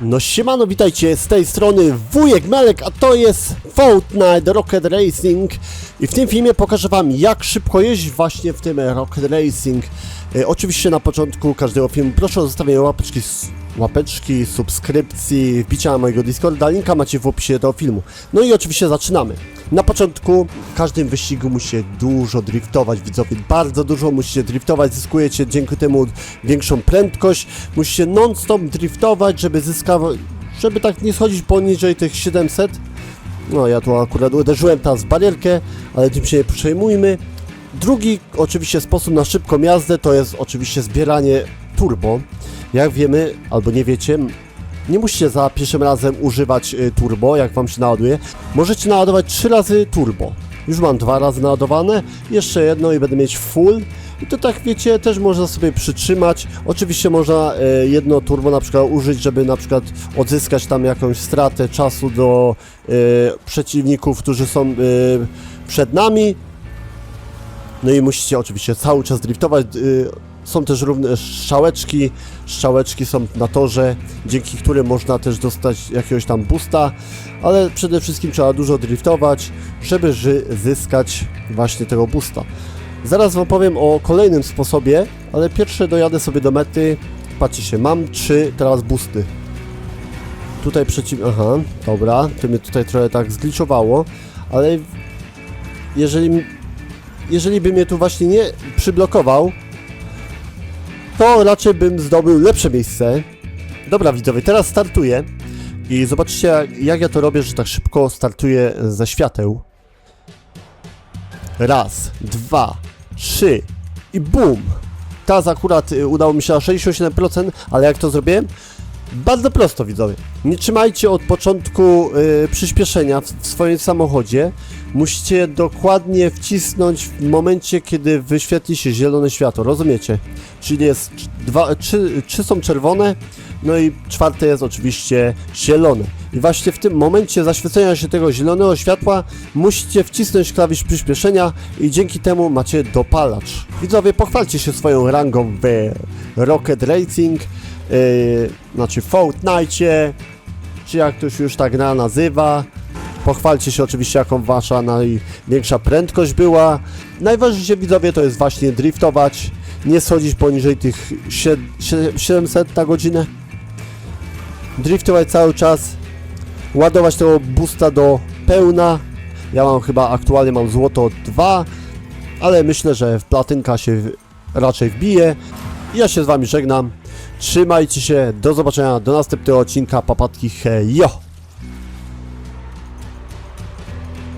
No siemano, witajcie z tej strony Wujek Melek, a to jest Fortnite Rocket Racing i w tym filmie pokażę wam jak szybko jeździć właśnie w tym Rocket Racing. E, oczywiście na początku każdego filmu proszę o zostawienie łapeczki, łapeczki, subskrypcji, wbicia na mojego Discorda, linka macie w opisie do filmu. No i oczywiście zaczynamy. Na początku w każdym wyścigu musicie dużo driftować, widzowie, bardzo dużo musicie driftować, zyskujecie dzięki temu większą prędkość, musicie non-stop driftować, żeby zyskawać, żeby tak nie schodzić poniżej tych 700. No ja tu akurat uderzyłem teraz w barierkę, ale tym się nie przejmujmy. Drugi oczywiście sposób na szybką jazdę to jest oczywiście zbieranie turbo. Jak wiemy, albo nie wiecie, nie musicie za pierwszym razem używać y, turbo, jak wam się naładuje. Możecie naładować trzy razy turbo. Już mam dwa razy naładowane, jeszcze jedno i będę mieć full. I to tak wiecie, też można sobie przytrzymać. Oczywiście można e, jedno turbo na przykład użyć, żeby na przykład odzyskać tam jakąś stratę czasu do e, przeciwników, którzy są przed nami. No i musicie oczywiście cały czas driftować. y, Są też równe strzałeczki. Strzałeczki są na torze, dzięki którym można też dostać jakiegoś tam boosta, ale przede wszystkim trzeba dużo driftować, żeby zyskać właśnie tego boosta. Zaraz wam powiem o kolejnym sposobie, ale pierwsze dojadę sobie do mety. Patrzcie się, mam trzy teraz boosty. Tutaj przeciw... Aha, dobra, to mnie tutaj trochę tak zgliczowało, ale jeżeli jeżeli by mnie tu właśnie nie przyblokował, to raczej bym zdobył lepsze miejsce. Dobra widzowie, teraz startuję i zobaczcie jak, ja to robię, że tak szybko startuję ze świateł. Raz, dwa, trzy i bum! Teraz akurat y, udało mi się na 67%, ale jak to zrobiłem? Bardzo prosto widzowie. Nie trzymajcie od początku y, przyspieszenia w, w swoim samochodzie. Musicie dokładnie wcisnąć w momencie, kiedy wyświetli się zielone światło, rozumiecie? Czyli jest dwa, trzy, trzy są czerwone, no i czwarte jest oczywiście zielone. I właśnie w tym momencie zaświecenia się tego zielonego światła musicie wcisnąć klawisz przyspieszenia i dzięki temu macie dopalacz. Widzowie, pochwalcie się swoją rangą w Rocket Racing, yy, znaczy Fortnite, czy jak to się już tak na nazywa. Pochwalcie się oczywiście, jaką wasza największa prędkość była. Najważniejsze widzowie to jest właśnie driftować, nie schodzić poniżej tych sie- sie- 700 na godzinę. Driftować cały czas, ładować tego boosta do pełna. Ja mam chyba aktualnie mam złoto 2, ale myślę, że w platynka się raczej wbije. Ja się z wami żegnam. Trzymajcie się, do zobaczenia, do następnego odcinka. Papatki, hej, jo!